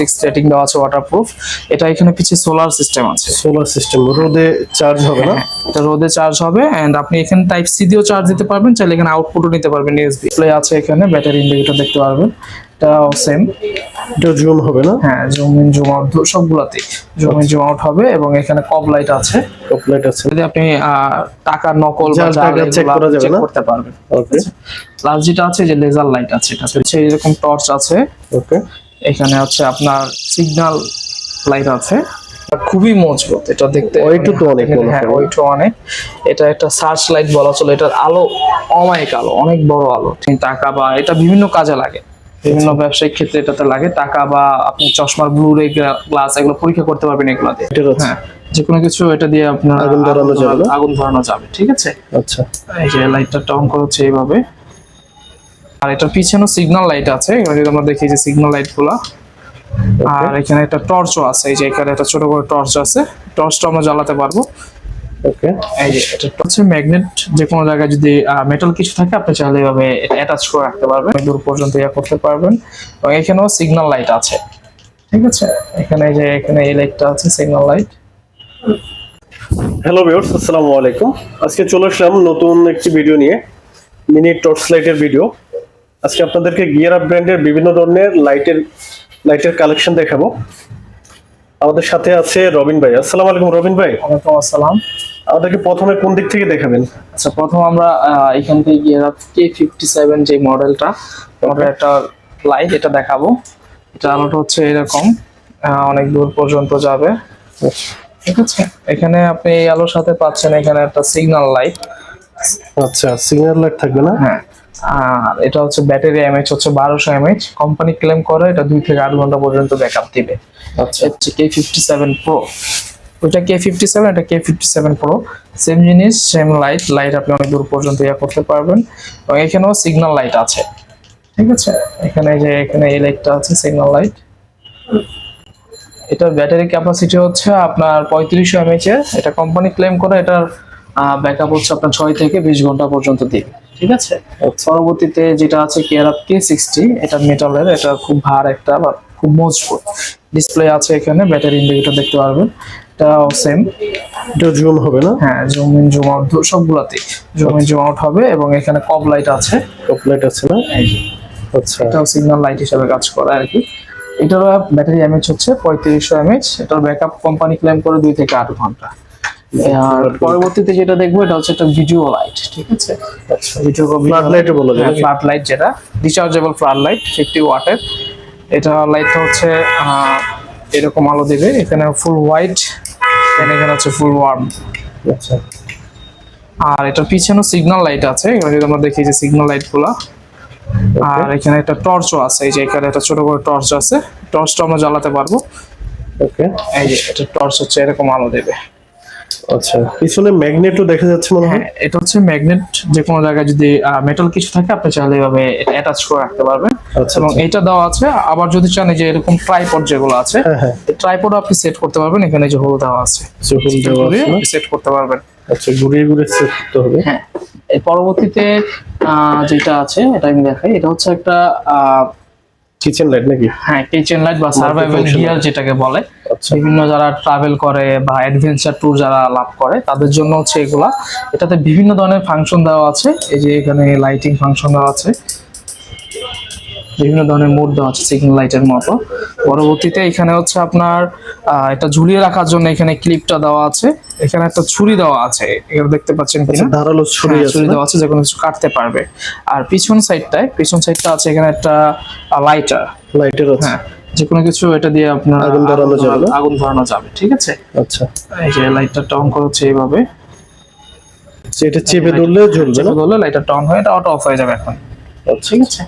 Six rating দেওয়া আছে waterproof এটা এখানে পিছিয়ে সোলার সিস্টেম আছে। সোলার সিস্টেম রোদে চার্জ হবে না? হ্যাঁ, এটা রোদে চার্জ হবে এন্ড আপনি এখানে টাইপ সি দিয়েও চার্জ দিতে পারবেন চাইলে এখানে আউটপুটও নিতে পারবেন ইউএসবি প্লে আছে এখানে ব্যাটারি ইন্ডিকেটর দেখতে পারবেন। এটাও সেম এটা জুম হবে না? হ্যাঁ জুম ইন জুম আউট সবগুলাতেই। জুম ইন জুম আউট হবে এবং এখানে কব লাইট আছে। টপলাইট আছে। যদি আপনি নকল বা টাকা করা যাবে না? করতে পারবেন। ওকে প্লাস যেটা আছে যে লেজার লাইট আছে এটা হচ্ছে এরকম টর্চ আছে। ওকে এখানে হচ্ছে আপনার সিগন্যাল লাইট আছে। খুবই মজবুত এটা দেখতে ওয়েটও তো অনেক হ্যাঁ। ওইটা অনেক। এটা একটা সার্চ লাইট বলা চলে এটার আলো অমায়িক আলো অনেক বড় আলো। টাকা বা এটা বিভিন্ন কাজে লাগে। বিভিন্ন আচ্ছা। ব্যবসায়িক ক্ষেত্রে এটাতে লাগে। টাকা বা আপনি চশমার ব্লু রে গ্লাস এগুলো পরীক্ষা করতে পারবেন এগুলো দিয়ে। হ্যাঁ যে কোনো কিছু এটা দিয়ে আপনার আগুন ধরানো যাবে আগুন ধরানো যাবে ঠিক আছে? আচ্ছা। এই যে লাইটটা অন করা হচ্ছে এইভাবে। আর এটার পিছনেও সিগন্যাল লাইট আছে। এখানে যদি আমরা দেখি যে সিগন্যাল লাইটগুলা আর এখানে একটা টর্চও আছে এই যে এখানে একটা ছোট করে টর্চ আছে। টর্চটা আমরা জ্বালাতে পারব। ওকে এই যে এটা হচ্ছে ম্যাগনেট যে কোনো জায়গায় যদি মেটাল কিছু থাকে আপনি চাইলে এভাবে এটা অ্যাটাচ করে রাখতে পারবেন। দূর পর্যন্ত ইয়া করতে পারবেন। এবং এখানেও সিগন্যাল লাইট আছে। ঠিক আছে? এখানে এই যে এখানে এই লাইটটা আছে সিগন্যাল লাইট হ্যালো ভিউয়ার্স আসসালামু আলাইকুম। আজকে চলে আসলাম নতুন একটি ভিডিও নিয়ে মিনি টর্চ লাইটের ভিডিও আজকে আপনাদেরকে গিয়ার আপ ব্র্যান্ডের বিভিন্ন ধরনের লাইটের লাইটের কালেকশন দেখাবো। আমাদের সাথে আছে রবিন ভাই। আসসালামু আলাইকুম রবিন ভাই। ওয়ালাইকুম আসসালাম। আমাদেরকে প্রথমে কোন দিক থেকে দেখাবেন? আচ্ছা প্রথম আমরা এখান থেকে গিয়ে কে ফিফটি সেভেন যে মডেলটা ওটার একটা লাইট এটা দেখাবো। এটা আলোটা হচ্ছে এরকম অনেক দূর পর্যন্ত যাবে। ঠিক আছে? এখানে আপনি এই আলোর সাথে পাচ্ছেন এখানে একটা সিগন্যাল লাইট আচ্ছা সিগন্যাল লাইট থাকবে না? হ্যাঁ। আর এটা হচ্ছে ব্যাটারি এমএইচ হচ্ছে বারোশো এমএইচ কোম্পানি ক্লেম করে এটা দুই থেকে আট ঘণ্টা পর্যন্ত ব্যাকআপ দিবে। আচ্ছা। হচ্ছে কে ফিফটি সেভেন প্রো ওইটা কে ফিফটি সেভেন এটা K fifty seven pro same জিনিস সেম লাইট লাইট আপনি অনেক দূর পর্যন্ত ইয়া করতে পারবেন। এবং এখানেও সিগন্যাল লাইট আছে। ঠিক আছে? এখানে যে এখানে এই লাইটটা আছে সিগন্যাল লাইট এটার ব্যাটারি ক্যাপাসিটি হচ্ছে আপনার পঁয়ত্রিশশো এমএইচ এর। এটা কোম্পানি ক্লেম করে এটার ব্যাকআপ হচ্ছে আপনার ছয় থেকে বিশ ঘণ্টা পর্যন্ত দিবে ঠিক আছে? আচ্ছা। পরবর্তীতে যেটা আছে কেয়ার আপ কে সিক্সটি এটা মেটালের এটা খুব ভার একটা বা খুব মজবুত। ডিসপ্লে আছে এখানে ব্যাটারি ইন্ডিকেটর দেখতে পারবেন এটাও সেম এটা জুম হবে না? হ্যাঁ জুম ইন জুম আউট সবগুলাতেই। জুম ইন জুম আউট হবে এবং এখানে কব লাইট আছে। টপলাইট আছে না? আচ্ছা। এটাও সিগন্যাল লাইট হিসেবে কাজ করে আর কি। এটার ব্যাটারি এমএইচ হচ্ছে পঁয়ত্রিশশো এমএইচ এটার ব্যাকআপ কোম্পানি ক্লেম করে দুই থেকে আট ঘণ্টা। আর পরবর্তীতে যেটা দেখব এটা হচ্ছে একটা ভিডিও লাইট ঠিক আছে? ভিডিও ফ্লাড লাইটও বলা যায় ফ্ল্যাট লাইট যেটা। রিচার্জেবল ফ্ল্যাট লাইট ফিফটি ওয়াটের এটা লাইটটা হচ্ছে এরকম আলো দেবে। এখানে ফুল হোয়াইট এখানে হচ্ছে ফুল ওয়ার্ম আচ্ছা। আর এটার পিছনে সিগন্যাল লাইট আছে। এবার যদি আমরা দেখি যে সিগন্যাল লাইটগুলা আর এখানে একটা টর্চও আছে। এই যে এখানে একটা ছোট করে টর্চ আছে। টর্চটা আমরা জ্বালাতে পারব। ওকে এই যে এটা টর্চ হচ্ছে এরকম আলো দেবে। আচ্ছা পিছনে ম্যাগনেটও দেখা যাচ্ছে মনে হয়? হ্যাঁ এটা হচ্ছে ম্যাগনেট যে কোনো জায়গায় যদি মেটাল কিছু থাকে আপনি চাইলে এভাবে এটা অ্যাটাচ করে রাখতে পারবেন। আচ্ছা এবং আচ্ছা। এটা দেওয়া আছে আবার যদি চান যে এরকম ট্রাইপড যেগুলো আছে হ্যাঁ হ্যাঁ। ট্রাইপড আপনি সেট করতে পারবেন এখানে যে হোল দেওয়া আছে। চোখুন দেওয়া আছে। সেট করতে পারবেন। আচ্ছা ঘুরিয়ে ঘুরিয়ে সেট করতে হবে। হ্যাঁ এর পরবর্তীতে আহ, যেটা আছে এটা আমি দেখাই এটা হচ্ছে একটা আহ, কিচেন লাইট নাকি? হ্যাঁ কিচেন লাইট বা সার্ভাইভাল. গিয়ার যেটাকে বলে। আচ্ছা বিভিন্ন যারা ট্রাভেল করে বা অ্যাডভেঞ্চার ট্যুর যারা লাভ করে তাদের জন্য হচ্ছে এগুলা। এটাতে বিভিন্ন ধরনের ফাংশন দেওয়া আছে। এই যে এখানে লাইটিং ফাংশন দেওয়া আছে। বিভিন্ন ধরনের মোড দেওয়া আছে সিগন্যাল লাইটের মতো। পরবর্তীতে এখানে হচ্ছে আপনার এটা ঝুলিয়ে রাখার জন্য এখানে ক্লিপটা দেওয়া আছে। এখানে একটা ছুরি দেওয়া আছে। এখানে দেখতে পাচ্ছেন আচ্ছা কিনা ধারালো ছুরি হ্যাঁ, আছে ছুরি দেওয়া আছে যে কোনো কিছু কাটতে পারবে। আর পিছন সাইডটায় পিছন সাইডটা আছে এখানে একটা লাইটার লাইটের আছে। হ্যাঁ যে কোনো কিছু এটা দিয়ে আপনার আগুন ধরানো যাবে? আগুন ধরানো যাবে ঠিক আছে? আচ্ছা। এই যে লাইটটা অন করা হচ্ছে এইভাবে। আচ্ছা, এটা চেপে ধরলে জ্বলবে না? চেপে ধরলে লাইটটা অন হয়ে এটা অটো অফ হয়ে যাবে এখন আচ্ছা। ঠিক আছে?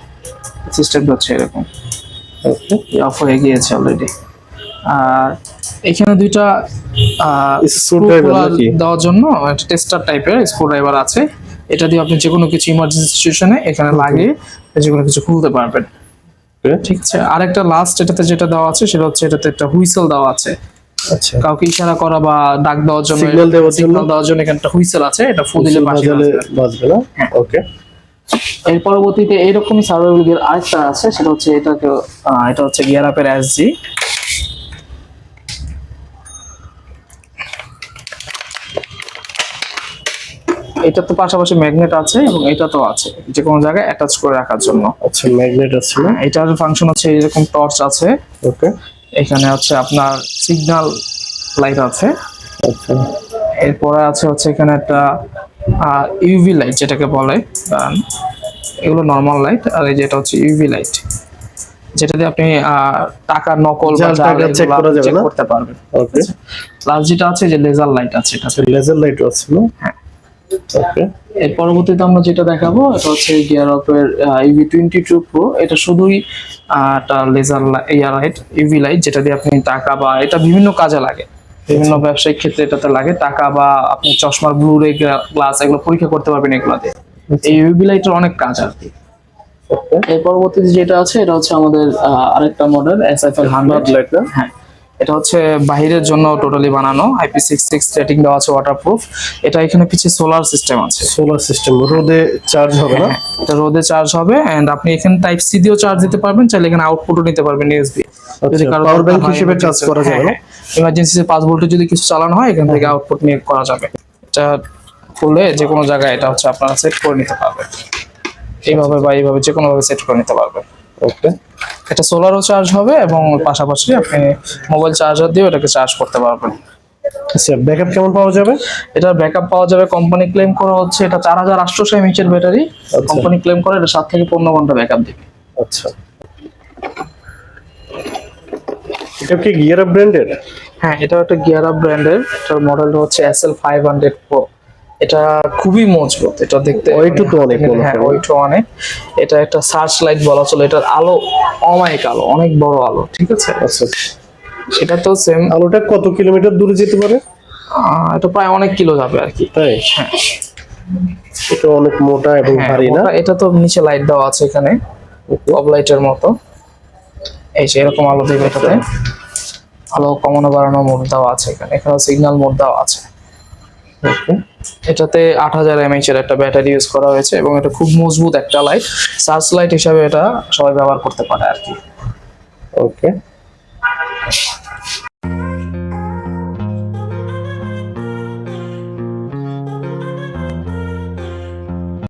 সিস্টেমটা হচ্ছে এরকম। ওকে। অফ হয়ে গিয়েছে অলরেডি আর এখানে দুইটা? দেওয়ার জন্য একটা টেস্টার টাইপের স্ক্রু ড্রাইভার আছে। এটা দিয়ে আপনি যে কোনো কিছু ইমার্জেন্সি সিচুয়েশনে এখানে লাগিয়ে যে কোনো কিছু খুলতে পারবেন। ঠিক আছে। আর একটা লাস্ট এটাতে যেটা দেওয়া আছে সেটা হচ্ছে এটাতে একটা হুইসেল দেওয়া আছে। আচ্ছা। কাউকে ইশারা করা বা ডাক দেওয়ার জন্য সিগন্যাল দেওয়ার জন্য? দেওয়ার জন্য এখানে একটা হুইসেল আছে এটা ফু দিলে বাজবে। না? হ্যাঁ। ওকে এর পরবর্তীতে এরকমই সার্ভাইভাল গিয়ার আরেকটা আছে সেটা হচ্ছে এটাকে এটা হচ্ছে গিয়ার আপের এসজি এটা তো পাশাপাশি ম্যাগনেট আছে এবং এটা তো আছে। যে কোনো জায়গায় অ্যাটাচ করে রাখার জন্য। আচ্ছা ম্যাগনেট আছে না? এটার ফাংশন হচ্ছে এরকম টর্চ আছে। ওকে। এখানে হচ্ছে আপনার সিগন্যাল লাইট আছে। আচ্ছা। এরপরে আছে হচ্ছে এখানে একটা ইউভি লাইট যেটাকে বলে এগুলো নর্মাল লাইট আর এই যেটা হচ্ছে ইউভি লাইট যেটা দিয়ে আপনি টাকা নকল বা যাবে করতে পারবেন। ওকে। প্লাস যেটা আছে যে লেজার লাইট আছে এটা আচ্ছা লেজার লাইটও আছে হ্যাঁ। ওকে এর পরবর্তীতে আমরা যেটা দেখাবো এটা হচ্ছে গিয়ার অফের ইভি টোয়েন্টি টু প্রো এটা শুধুই একটা laser ear light EV light যেটা দিয়ে আপনি টাকা বা এটা বিভিন্ন কাজে লাগে। বিভিন্ন ব্যবসায়িক ক্ষেত্রে এটাতে লাগে। টাকা বা আপনি চশমার ব্লু রে গ্লাস এগুলো পরীক্ষা করতে পারবেন এগুলাতে। এই ইউভি লাইটের অনেক কাজ আর কি। এর পরবর্তীতে যেটা আছে এটা হচ্ছে আমাদের আরেকটা model S F L hundred light হ্যাঁ। এটা হচ্ছে বাহিরের জন্য টোটালি বানানো আইপি সিক্স সিক্স রেটিং দেওয়া আছে ওয়াটারপ্রুফ এটা এখানে পিছিয়ে সোলার সিস্টেম আছে। সোলার সিস্টেম রোদে চার্জ হবে না? হ্যাঁ, এটা রোদে চার্জ হবে এন্ড আপনি এখানে টাইপ সি দিয়েও চার্জ দিতে পারবেন চাইলে এখানে আউটপুটও নিতে পারবেন ইউএসবি আচ্ছা, হিসেবে charge করা যাবে না? পাঁচ ভোল্টের যদি কিছু চালানো হয় এখান থেকে আউটপুট নিয়ে করা যাবে। এটা খুলে যে কোনো জায়গায় এটা হচ্ছে আপনারা সেট করে নিতে পারবেন। এইভাবে বা এইভাবে যে কোনো ভাবে সেট করে নিতে পারবেন। ওকে এটা সোলারও চার্জ হবে এবং পাশাপাশি আপনি মোবাইল চার্জার দিয়ে এটাকে চার্জ করতে পারবেন। আচ্ছা ব্যাকআপ কেমন পাওয়া যাবে? এটার ব্যাকআপ পাওয়া যাবে কোম্পানি ক্লেম করা হচ্ছে এটা চার হাজার আটশোশো এমএইচ এর ব্যাটারি। কোম্পানি ক্লেম করে এটা সাত থেকে পনেরো ঘণ্টা ব্যাকআপ দিবে। আচ্ছা। এটা কি গিয়ার আপ ব্র্যান্ডের হ্যাঁ এটা একটা গিয়ার আপ ব্র্যান্ডের এটার মডেলটা হচ্ছে S L five hundred pro এটা খুবই মজবুত এটা দেখতে ওয়েটও তো অনেক হ্যাঁ। ওইটও অনেক। এটা একটা সার্চ লাইট বলা চলে এটার আলো অমায়িক আলো অনেক বড় আলো ঠিক আছে? আচ্ছা এটা তো সেম আলোটা কত কিলোমিটার দূরে যেতে পারে? এটা প্রায় অনেক কিলো যাবে আর কি। তাই? হ্যাঁ। এটা অনেক মোটা এবং হ্যাঁ, ভারী না? এটা তো নিচে লাইট দেওয়া আছে এখানে টপ লাইটের মতো। এই যে এরকম আলো দেবে এটাতে। আলো কমানো বাড়ানো মোড দেওয়া আছে এখানে এখানে সিগন্যাল মোড দেওয়া আছে। ওকে। এটাতে আট হাজার এমএইচ এর একটা ব্যাটারি ইউজ করা হয়েছে এবং এটা খুব মজবুত একটা লাইট সার্চ লাইট হিসাবে এটা সবাই ব্যবহার করতে পারে আর কি। ওকে